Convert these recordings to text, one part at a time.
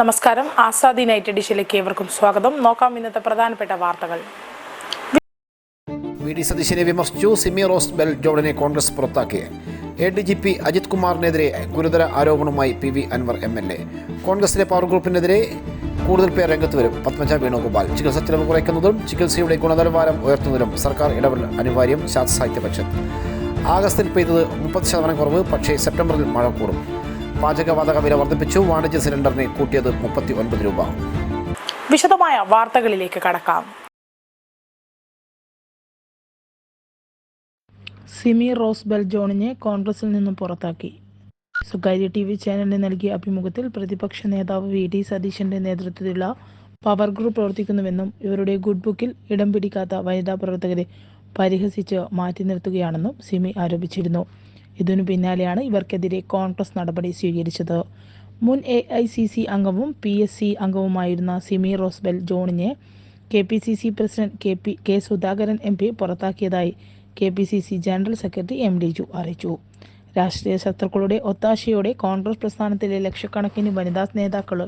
നമസ്കാരം. ആസാദി നൈറ്റ് എഡിഷനിലേക്ക് ഏവർക്കും സ്വാഗതം. നോക്കാം ഇന്നത്തെ പ്രധാനപ്പെട്ട വാർത്തകൾ. വി ഡി സതീശനെ വിമർശിച്ചു. സിമി റോസ് ബെൽ ജോർഡനെ കോൺഗ്രസ് പുറത്താക്കി. A D G P Ajith കുമാറിനെതിരെ ഗുരുതര ആരോപണവുമായി P V Anvar M L A. കോൺഗ്രസിലെ പവർ ഗ്രൂപ്പിനെതിരെ കൂടുതൽ പേർ രംഗത്ത് വരും. പത്മജ വേണുഗോപാൽ ചികിത്സ ചെലവ് കുറയ്ക്കുന്നതും ചികിത്സയുടെ ഗുണനിലവാരം ഉയർത്തുന്നതിലും സർക്കാർ ഇടപെടൽ അനിവാര്യം ശാസ്ത്ര സാഹിത്യ പരിഷത്ത് ആഗസ്റ്റിൽ പെയ്തത് മുപ്പത് ശതമാനം കുറവ്. പക്ഷേ സെപ്റ്റംബറിൽ മഴ കൂടും. പാചകവാതക വില വർദ്ധിപ്പിച്ചു. വാണിജ്യ സിലിണ്ടറിനെ കൂട്ടിയത് മുപ്പത്തി ഒൻപത് രൂപ. വിശദമായ വാർത്തകളിലേക്ക് കടക്കാം. സിമി റോസ് ബെൽ ജോണിനെ കോൺഗ്രസിൽ നിന്നും പുറത്താക്കി. സ്വകാര്യ ടി വി ചാനലിന് നൽകിയ അഭിമുഖത്തിൽ പ്രതിപക്ഷ നേതാവ് വി ഡി സതീശന്റെ നേതൃത്വത്തിലുള്ള പവർ ഗ്രൂപ്പ് പ്രവർത്തിക്കുന്നുവെന്നും ഇവരുടെ ഗുഡ് ബുക്കിൽ ഇടം പിടിക്കാത്ത വനിതാ പ്രവർത്തകരെ പരിഹസിച്ച് മാറ്റി നിർത്തുകയാണെന്നും സിമി ആരോപിച്ചിരുന്നു. ഇതിനു പിന്നാലെയാണ് ഇവർക്കെതിരെ കോൺഗ്രസ് നടപടി സ്വീകരിച്ചത്. മുൻ എ ഐ സി സി അംഗവും പി എസ് സി അംഗവുമായിരുന്ന Simi Rosebell ജോണിനെ K P C C president K P K Sudhakaran M P പുറത്താക്കിയതായി K P C C general secretary M D ജു അറിയിച്ചു. രാഷ്ട്രീയ ശത്രുക്കളുടെ ഒത്താശയോടെ കോൺഗ്രസ് പ്രസ്ഥാനത്തിലെ ലക്ഷക്കണക്കിന് വനിതാ നേതാക്കൾ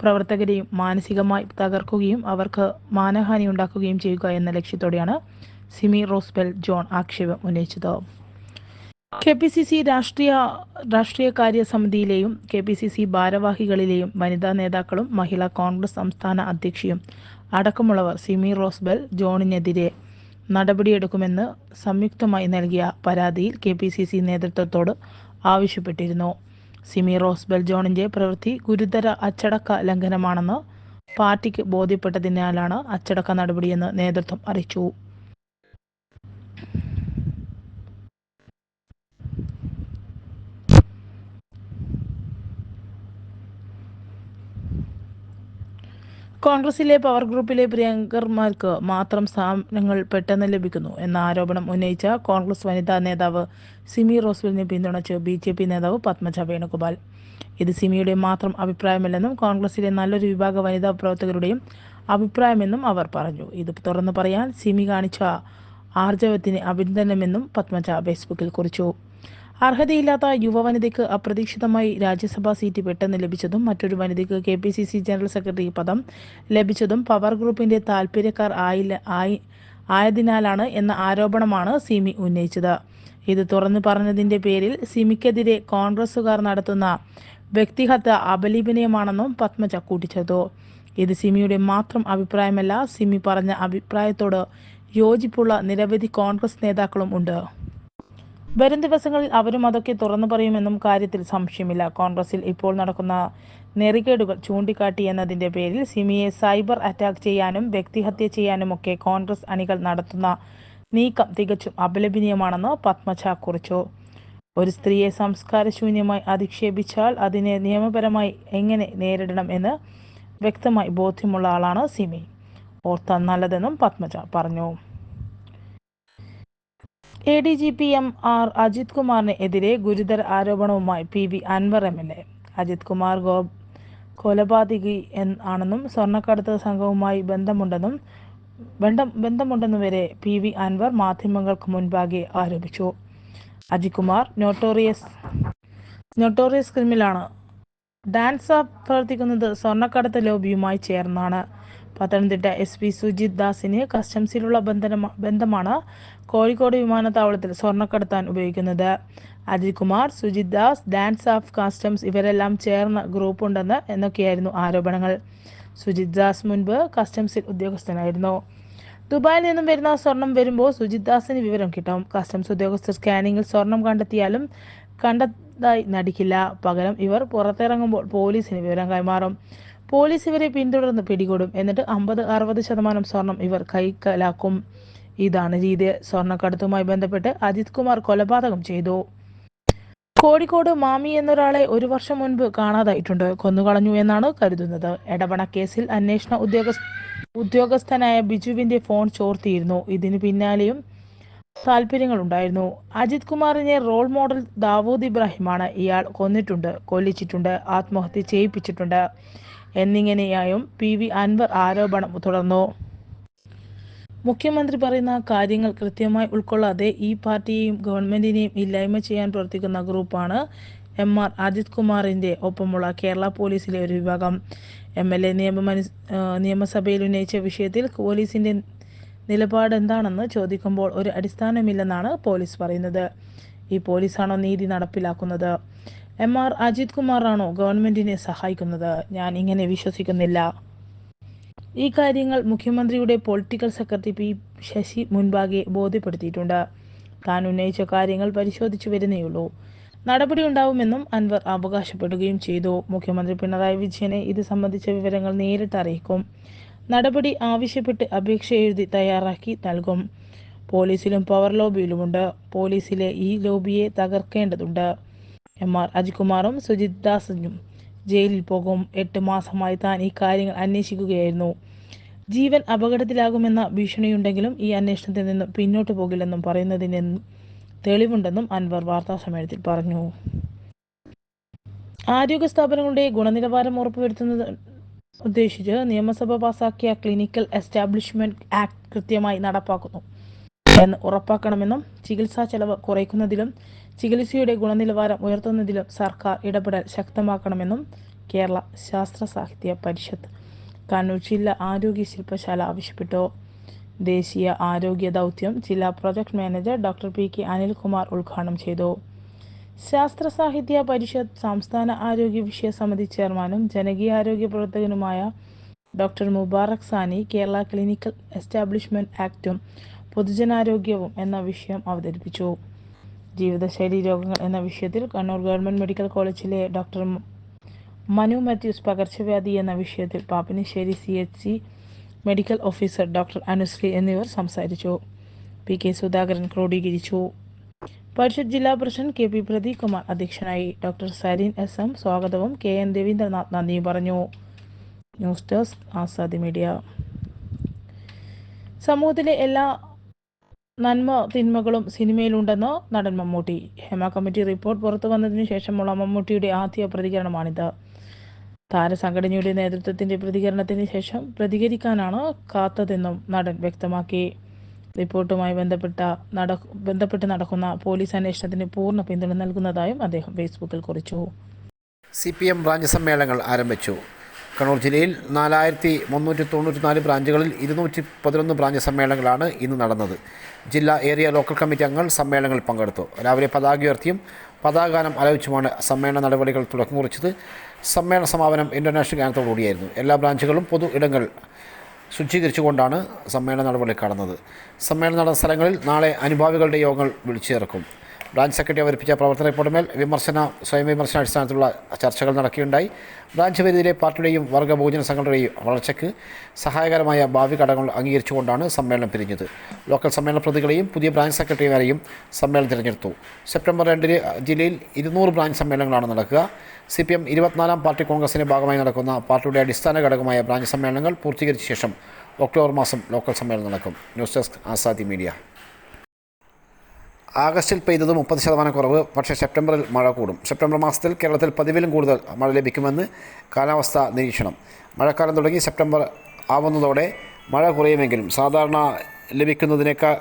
പ്രവർത്തകരെയും മാനസികമായി തകർക്കുകയും അവർക്ക് മാനഹാനി ഉണ്ടാക്കുകയും ചെയ്യുക എന്ന ലക്ഷ്യത്തോടെയാണ് സിമി റോസ്ബെൽ ജോൺ ആക്ഷേപം ഉന്നയിച്ചത്. കെ പി സി സി രാഷ്ട്രീയ രാഷ്ട്രീയ കാര്യ സമിതിയിലെയും കെ പി സി സി ഭാരവാഹികളിലെയും വനിതാ നേതാക്കളും മഹിളാ കോൺഗ്രസ് സംസ്ഥാന അധ്യക്ഷയും അടക്കമുള്ളവർ സിമി റോസ്ബെൽ ജോണിനെതിരെ നടപടിയെടുക്കുമെന്ന് സംയുക്തമായി നൽകിയ പരാതിയിൽ കെ പി സി സി നേതൃത്വത്തോട് ആവശ്യപ്പെട്ടിരുന്നു. സിമി റോസ്ബെൽ ജോണിന്റെ പ്രവൃത്തി ഗുരുതര അച്ചടക്ക ലംഘനമാണെന്ന് പാർട്ടിക്ക് ബോധ്യപ്പെട്ടതിനാലാണ് അച്ചടക്ക നടപടിയെന്ന് നേതൃത്വം അറിയിച്ചു. കോൺഗ്രസിലെ പവർ ഗ്രൂപ്പിലെ പ്രിയങ്കർമാർക്ക് മാത്രം സ്ഥാനങ്ങൾ പെട്ടെന്ന് ലഭിക്കുന്നു എന്ന ആരോപണം ഉന്നയിച്ച കോൺഗ്രസ് വനിതാ നേതാവ് സിമി റോസ്വലിനെ പിന്തുണച്ച് ബി ജെ പി നേതാവ് പത്മജ വേണുഗോപാൽ. ഇത് സിമിയുടെ മാത്രം അഭിപ്രായമല്ലെന്നും കോൺഗ്രസിലെ നല്ലൊരു വിഭാഗ വനിതാ പ്രവർത്തകരുടെയും അഭിപ്രായമെന്നും അവർ പറഞ്ഞു. ഇത് തുറന്നു പറയാൻ സിമി കാണിച്ച ആർജവത്തിന് അഭിനന്ദനമെന്നും പത്മജ ഫേസ്ബുക്കിൽ കുറിച്ചു. അർഹതയില്ലാത്ത യുവവനിതയ്ക്ക് അപ്രതീക്ഷിതമായി രാജ്യസഭാ സീറ്റ് പെട്ടെന്ന് ലഭിച്ചതും മറ്റൊരു വനിതയ്ക്ക് K P C C general secretary പദം ലഭിച്ചതും പവർ ഗ്രൂപ്പിന്റെ താൽപര്യക്കാർ ആയില്ല ആയി ആയതിനാലാണ് എന്ന ആരോപണമാണ് സിമി ഉന്നയിച്ചത്. ഇത് തുറന്നു പറഞ്ഞതിന്റെ പേരിൽ സിമിക്കെതിരെ കോൺഗ്രസുകാർ നടത്തുന്ന വ്യക്തിഹത്യ അപലീപനീയമാണെന്നും പത്മജ കൂട്ടിച്ചേർത്തു. ഇത് സിമിയുടെ മാത്രം അഭിപ്രായമല്ല സിമി പറഞ്ഞ അഭിപ്രായത്തോട് യോജിപ്പുള്ള നിരവധി കോൺഗ്രസ് നേതാക്കളും ഉണ്ട്. വരും ദിവസങ്ങളിൽ അവരും അതൊക്കെ തുറന്നു പറയുമെന്നും കാര്യത്തിൽ സംശയമില്ല. കോൺഗ്രസിൽ ഇപ്പോൾ നടക്കുന്ന നെറികേടുകൾ ചൂണ്ടിക്കാട്ടി എന്നതിന്റെ പേരിൽ സിമിയെ സൈബർ അറ്റാക്ക് ചെയ്യാനും വ്യക്തിഹത്യ ചെയ്യാനുമൊക്കെ കോൺഗ്രസ് അണികൾ നടത്തുന്ന നീക്കം തികച്ചും അപലപനീയമാണെന്ന് പത്മജ കുറിച്ചു. ഒരു സ്ത്രീയെ സംസ്കാരശൂന്യമായി അധിക്ഷേപിച്ചാൽ അതിനെ നിയമപരമായി എങ്ങനെ നേരിടണം എന്ന് വ്യക്തമായി ബോധ്യമുള്ള ആളാണ് സിമി. ഓർത്താൻ നല്ലതെന്നും പത്മജ പറഞ്ഞു. A D G P M R Ajith കുമാറിന് എതിരെ ഗുരുതര ആരോപണവുമായി P V Anvar M L A Ajith Kumar go കൊലപാതകി എന്നാണെന്നും സ്വർണക്കടത്ത് സംഘവുമായി ബന്ധമുണ്ടെന്നും ബന്ധം ബന്ധമുണ്ടെന്നും വരെ പി വി അൻവർ മാധ്യമങ്ങൾക്ക് മുൻപാകെ ആരോപിച്ചു. അജിത് കുമാർ നോട്ടോറിയസ് നോട്ടോറിയസ് ക്രിമിനലാണ് ഡാൻസ് പ്രവർത്തിക്കുന്നത് സ്വർണക്കടത്ത് ലോബിയുമായി ചേർന്നാണ്. പത്തനംതിട്ട എസ് പി സുജിത് ദാസിന് കസ്റ്റംസിലുള്ള ബന്ധന ബന്ധമാണ് കോഴിക്കോട് വിമാനത്താവളത്തിൽ സ്വർണക്കടത്താൻ ഉപയോഗിക്കുന്നത്. Ajith Kumar Sujith Das dance of customs ഇവരെല്ലാം ചേർന്ന ഗ്രൂപ്പുണ്ടെന്ന് എന്നൊക്കെയായിരുന്നു ആരോപണങ്ങൾ. സുജിത് ദാസ് മുൻപ് കസ്റ്റംസിൽ ഉദ്യോഗസ്ഥനായിരുന്നു. ദുബായിൽ നിന്നും വരുന്ന സ്വർണം വരുമ്പോൾ സുജിത് ദാസിന് വിവരം കിട്ടും. കസ്റ്റംസ് ഉദ്യോഗസ്ഥർ സ്കാനിങ്ങിൽ സ്വർണം കണ്ടെത്തിയാലും കണ്ടതായി നടിക്കില്ല. പകരം ഇവർ പുറത്തിറങ്ങുമ്പോൾ പോലീസിന് വിവരം കൈമാറും. പോലീസ് ഇവരെ പിന്തുടർന്ന് പിടികൂടും. എന്നിട്ട് അമ്പത് അറുപത് ശതമാനം സ്വർണം ഇവർ കൈക്കലാക്കും. ഇതാണ് രീതി. സ്വർണക്കടത്തുമായി ബന്ധപ്പെട്ട് അജിത് കുമാർ കൊലപാതകം ചെയ്തു. കോഴിക്കോട് മാമി എന്നൊരാളെ ഒരു വർഷം മുൻപ് കാണാതായിട്ടുണ്ട്. കൊന്നുകളഞ്ഞു എന്നാണ് കരുതുന്നത്. ഇടപണ കേസിൽ അന്വേഷണ ഉദ്യോഗസ്ഥ ഉദ്യോഗസ്ഥനായ ബിജുവിന്റെ ഫോൺ ചോർത്തിയിരുന്നു. ഇതിന് പിന്നാലെയും താല്പര്യങ്ങളുണ്ടായിരുന്നു അജിത് കുമാറിനെ റോൾ മോഡൽ ദാവൂദ് ഇബ്രാഹിമാണ് ഇയാൾ കൊന്നിട്ടുണ്ട് കൊല്ലിച്ചിട്ടുണ്ട് ആത്മഹത്യ ചെയ്യിപ്പിച്ചിട്ടുണ്ട്. എന്നിങ്ങനെയായും പി വി അൻവർ ആരോപണം തുടർന്നു. മുഖ്യമന്ത്രി പറയുന്ന കാര്യങ്ങൾ കൃത്യമായി ഉൾക്കൊള്ളാതെ ഈ പാർട്ടിയെയും ഗവൺമെന്റിനെയും ഇല്ലായ്മ ചെയ്യാൻ പ്രവർത്തിക്കുന്ന ഗ്രൂപ്പാണ് എം ആർ അജിത് കുമാറിന്റെ ഒപ്പമുള്ള കേരള പോലീസിലെ ഒരു വിഭാഗം. എം എൽ എ നിയമമനു നിയമസഭയിൽ ഉന്നയിച്ച വിഷയത്തിൽ പോലീസിന്റെ നിലപാട് എന്താണെന്ന് ചോദിക്കുമ്പോൾ ഒരു അടിസ്ഥാനമില്ലെന്നാണ് പോലീസ് പറയുന്നത്. ഈ പോലീസാണോ നീതി നടപ്പിലാക്കുന്നത്? എം ആർ അജിത് കുമാറാണോ ഗവൺമെന്റിനെ സഹായിക്കുന്നത്? ഞാൻ ഇങ്ങനെ വിശ്വസിക്കുന്നില്ല. ഈ കാര്യങ്ങൾ മുഖ്യമന്ത്രിയുടെ പൊളിറ്റിക്കൽ സെക്രട്ടറി പി ശശി മുൻപാകെ ബോധ്യപ്പെടുത്തിയിട്ടുണ്ട്. താൻ ഉന്നയിച്ച കാര്യങ്ങൾ പരിശോധിച്ചു വരുന്നേയുള്ളൂ. നടപടി ഉണ്ടാവുമെന്നും അൻവർ അവകാശപ്പെടുകയും ചെയ്തു. മുഖ്യമന്ത്രി പിണറായി വിജയനെ ഇത് സംബന്ധിച്ച വിവരങ്ങൾ നേരിട്ട് അറിയിക്കും. നടപടി ആവശ്യപ്പെട്ട് അപേക്ഷ എഴുതി തയ്യാറാക്കി നൽകും. പോലീസിലും പവർ ലോബിയിലുമുണ്ട്. പോലീസിലെ ഈ ലോബിയെ തകർക്കേണ്ടതുണ്ട്. എം ആർ അജികുമാറും സുജിത് ദാസനും ജയിലിൽ പോകും. എട്ട് മാസമായി താൻ ഈ കാര്യങ്ങൾ അന്വേഷിക്കുകയായിരുന്നു. ജീവൻ അപകടത്തിലാകുമെന്ന ഭീഷണിയുണ്ടെങ്കിലും ഈ അന്വേഷണത്തിൽ നിന്നും പിന്നോട്ട് പോകില്ലെന്നും പറയുന്നതിന് തെളിവുണ്ടെന്നും അൻവർ വാർത്താസമ്മേളനത്തിൽ പറഞ്ഞു. ആരോഗ്യ സ്ഥാപനങ്ങളുടെ ഗുണനിലവാരം ഉറപ്പുവരുത്തുന്നത് ഉദ്ദേശിച്ച് നിയമസഭ പാസാക്കിയ ക്ലിനിക്കൽ എസ്റ്റാബ്ലിഷ്മെന്റ് ആക്ട് കൃത്യമായി നടപ്പാക്കുന്നു. എന്ന് ഉറപ്പാക്കണമെന്നും ചികിത്സാ ചെലവ് കുറയ്ക്കുന്നതിലും ചികിത്സയുടെ ഗുണനിലവാരം ഉയർത്തുന്നതിലും സർക്കാർ ഇടപെടൽ ശക്തമാക്കണമെന്നും കേരള ശാസ്ത്ര സാഹിത്യ പരിഷത്ത് കണ്ണൂർ ജില്ലാ ആരോഗ്യ ശില്പശാല ആവശ്യപ്പെട്ടു. ദേശീയ ആരോഗ്യ ദൗത്യം ജില്ലാ project manager doctor P K Anilkumar ഉദ്ഘാടനം ചെയ്തു. ശാസ്ത്ര സാഹിത്യ പരിഷത്ത് സംസ്ഥാന ആരോഗ്യ വിഷയ സമിതി ചെയർമാനും ജനകീയ ആരോഗ്യ പ്രവർത്തകനുമായ doctor Mubarak Sani Kerala clinical establishment ആക്ടും പൊതുജനാരോഗ്യവും എന്ന വിഷയം അവതരിപ്പിച്ചു. ജീവിതശൈലി രോഗങ്ങൾ എന്ന വിഷയത്തിൽ കണ്ണൂർ ഗവൺമെന്റ് മെഡിക്കൽ കോളേജിലെ ഡോക്ടർ മനു മാത്യൂസ് പകർച്ചവ്യാധി എന്ന വിഷയത്തിൽ Pappinissery C H C medical officer doctor Anusree എന്നിവർ സംസാരിച്ചു. പി കെ സുധാകരൻ ക്രോഡീകരിച്ചു. പരിഷത്ത് ജില്ലാ president K P Pradeep Kumar അധ്യക്ഷനായി. ഡോക്ടർ സരീൻ എസ് എം സ്വാഗതവും കെ എൻ രവീന്ദ്രനാഥ് നന്ദിയും പറഞ്ഞു. News desk Azadi media. സമൂഹത്തിലെ എല്ലാ നന്മ തിന്മകളും സിനിമയിലുണ്ടെന്നോ നടൻ മമ്മൂട്ടി. ഹേമ കമ്മിറ്റി റിപ്പോർട്ട് പുറത്തു വന്നതിനു ശേഷമുള്ള മമ്മൂട്ടിയുടെ ആദ്യ പ്രതികരണമാണിത്. താരസംഘടനയുടെ നേതൃത്വത്തിന്റെ പ്രതികരണത്തിന് ശേഷം പ്രതികരിക്കാനാണ് കാത്തതെന്നും നടൻ വ്യക്തമാക്കി. റിപ്പോർട്ടുമായി ബന്ധപ്പെട്ട നട ബന്ധപ്പെട്ട് നടക്കുന്ന പോലീസ് അന്വേഷണത്തിന് പൂർണ പിന്തുണ നൽകുന്നതായും അദ്ദേഹം ഫേസ്ബുക്കിൽ കുറിച്ചു. സി പി എം ബ്രാഞ്ച് സമ്മേളനങ്ങൾ ആരംഭിച്ചു. കണ്ണൂർ ജില്ലയിൽ നാലായിരത്തി മുന്നൂറ്റി തൊണ്ണൂറ്റി നാല് ബ്രാഞ്ചുകളിൽ ഇരുന്നൂറ്റി പതിനൊന്ന് ബ്രാഞ്ച് സമ്മേളനങ്ങളാണ് ഇന്ന് നടന്നത്. ജില്ലാ ഏരിയ ലോക്കൽ കമ്മിറ്റി അംഗങ്ങൾ സമ്മേളനങ്ങളിൽ പങ്കെടുത്തു. രാവിലെ പതാക ഉയർത്തിയും പതാകാനം ആലോചിച്ചുമാണ് സമ്മേളന നടപടികൾ തുടക്കം കുറിച്ചത്. സമ്മേളന സമാപനം ഇന്റർനാഷണൽ ഗാനത്തോടുകൂടിയായിരുന്നു എല്ലാ ബ്രാഞ്ചുകളും പൊതു ഇടങ്ങൾ ശുചീകരിച്ചുകൊണ്ടാണ് സമ്മേളന നടപടി കടന്നത് സമ്മേളനം നടന്ന സ്ഥലങ്ങളിൽ നാളെ അനുഭാവികളുടെ യോഗങ്ങൾ വിളിച്ചു ചേർക്കും. ബ്രാഞ്ച് സെക്രട്ടറി അവതരിപ്പിച്ച പ്രവർത്തന റിപ്പോർട്ടുമേൽ വിമർശന സ്വയം വിമർശന അടിസ്ഥാനത്തിലുള്ള ചർച്ചകൾ നടക്കുകയുണ്ടായി. ബ്രാഞ്ച് പരിധിയിലെ പാർട്ടിയുടെയും വർഗ ബഹുജന സംഘടനയുടെയും വളർച്ചയ്ക്ക് സഹായകരമായ ഭാവി ഘടകങ്ങൾ അംഗീകരിച്ചുകൊണ്ടാണ് സമ്മേളനം പിരിഞ്ഞത്. ലോക്കൽ സമ്മേളന പ്രതികളെയും പുതിയ ബ്രാഞ്ച് സെക്രട്ടറിമാരെയും സമ്മേളനം തിരഞ്ഞെടുത്തു. സെപ്റ്റംബർ രണ്ടിന് ജില്ലയിൽ ഇരുന്നൂറ് ബ്രാഞ്ച് സമ്മേളനങ്ങളാണ് നടക്കുക. സി പി എം ഇരുപത്തിനാലാം പാർട്ടി കോൺഗ്രസിന്റെ ഭാഗമായി നടക്കുന്ന പാർട്ടിയുടെ അടിസ്ഥാന ഘടകമായ ബ്രാഞ്ച് സമ്മേളനങ്ങൾ പൂർത്തീകരിച്ച ശേഷം ഒക്ടോബർ മാസം ലോക്കൽ സമ്മേളനം നടക്കും. News desk Azadi media. ആഗസ്റ്റിൽ പെയ്തത് മുപ്പത് ശതമാനം കുറവ്. പക്ഷേ സെപ്റ്റംബറിൽ മഴ കൂടും. സെപ്റ്റംബർ മാസത്തിൽ കേരളത്തിൽ പതിവിലും കൂടുതൽ മഴ ലഭിക്കുമെന്ന് കാലാവസ്ഥാ നിരീക്ഷണം. മഴക്കാലം തുടങ്ങി സെപ്റ്റംബർ ആവുന്നതോടെ മഴ കുറയുമെങ്കിലും സാധാരണ ലഭിക്കുന്നതിനേക്കാൾ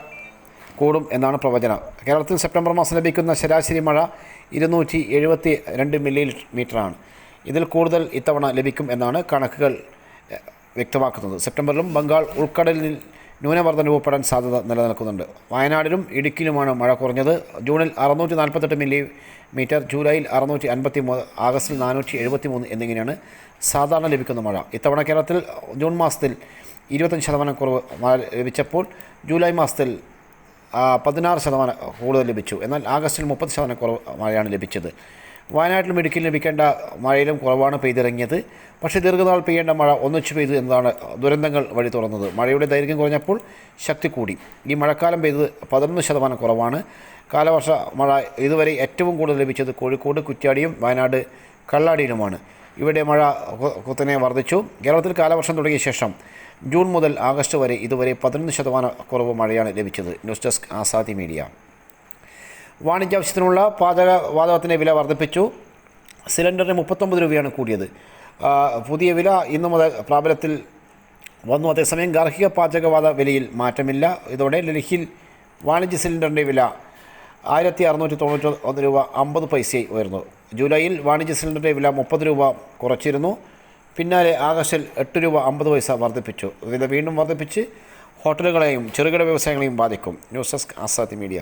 കൂടും എന്നാണ് പ്രവചനം. കേരളത്തിൽ സെപ്റ്റംബർ മാസം ലഭിക്കുന്ന ശരാശരി മഴ ഇരുന്നൂറ്റി എഴുപത്തി രണ്ട് മില്ലി മീറ്ററാണ് ഇതിൽ കൂടുതൽ ഇത്തവണ ലഭിക്കും എന്നാണ് കണക്കുകൾ വ്യക്തമാക്കുന്നത്. സെപ്റ്റംബറിലും ബംഗാൾ ഉൾക്കടലിൽ ന്യൂനമർദ്ദം രൂപപ്പെടാൻ സാധ്യത നിലനിൽക്കുന്നുണ്ട്. വയനാടിലും ഇടുക്കിയിലുമാണ് മഴ കുറഞ്ഞത്. ജൂണിൽ അറുന്നൂറ്റി നാൽപ്പത്തെട്ട് മില്ലി മീറ്റർ ജൂലൈയിൽ അറുന്നൂറ്റി അൻപത്തി മൂന്ന് ആഗസ്റ്റിൽ നാനൂറ്റി എഴുപത്തി മൂന്ന് എന്നിങ്ങനെയാണ് സാധാരണ ലഭിക്കുന്ന മഴ. ഇത്തവണ കേരളത്തിൽ ജൂൺ മാസത്തിൽ ഇരുപത്തഞ്ച് ശതമാനം കുറവ് മഴ ലഭിച്ചപ്പോൾ ജൂലൈ മാസത്തിൽ പതിനാറ് ശതമാനം കൂടുതൽ ലഭിച്ചു. എന്നാൽ ആഗസ്റ്റിൽ മുപ്പത് ശതമാനം കുറവ് മഴയാണ് ലഭിച്ചത്. വയനാട്ടിലും ഇടുക്കിയിലും ലഭിക്കേണ്ട മഴയിലും കുറവാണ് പെയ്തിറങ്ങിയത്. പക്ഷേ ദീർഘനാൾ പെയ്യേണ്ട മഴ ഒന്നിച്ചു പെയ്തു എന്നതാണ് ദുരന്തങ്ങൾ വഴി തുറന്നത്. മഴയുടെ ദൈർഘ്യം കുറഞ്ഞപ്പോൾ ശക്തി കൂടി. ഈ മഴക്കാലം പെയ്തത് പതിനൊന്ന് ശതമാനം കുറവാണ്. കാലവർഷ മഴ ഇതുവരെ ഏറ്റവും കൂടുതൽ ലഭിച്ചത് കോഴിക്കോട് കുറ്റ്യാടിയും വയനാട് കള്ളാടിയിലുമാണ്. ഇവിടെ മഴ കുത്തനെ വർദ്ധിച്ചു. കേരളത്തിൽ കാലവർഷം തുടങ്ങിയ ശേഷം ജൂൺ മുതൽ ആഗസ്റ്റ് വരെ ഇതുവരെ പതിനൊന്ന് ശതമാനം കുറവ് മഴയാണ് ലഭിച്ചത്. News desk Azadi media. വാണിജ്യാവശ്യത്തിനുള്ള പാചക വാതകത്തിന്റെ വില വർദ്ധിപ്പിച്ചു. സിലിണ്ടറിന് മുപ്പത്തൊമ്പത് രൂപയാണ് കൂടിയത്. പുതിയ വില ഇന്നു മുതൽ പ്രാബല്യത്തിൽ വന്നു. അതേസമയം ഗാർഹിക പാചകവാത വിലയിൽ മാറ്റമില്ല. ഇതോടെ ഡൽഹിയിൽ വാണിജ്യ സിലിണ്ടറിന്റെ വില ആയിരത്തി അറുന്നൂറ്റി തൊണ്ണൂറ്റി ഒന്ന് രൂപ അമ്പത് പൈസയായി ഉയർന്നു. ജൂലൈയിൽ വാണിജ്യ സിലിണ്ടറിന്റെ വില മുപ്പത് രൂപ കുറച്ചിരുന്നു. പിന്നാലെ ആഗസ്റ്റിൽ എട്ട് രൂപ അമ്പത് പൈസ വർദ്ധിപ്പിച്ചു. വില വീണ്ടും വർദ്ധിപ്പിച്ച് ഹോട്ടലുകളെയും ചെറുകിട വ്യവസായങ്ങളെയും ബാധിക്കും. News desk Azadi media.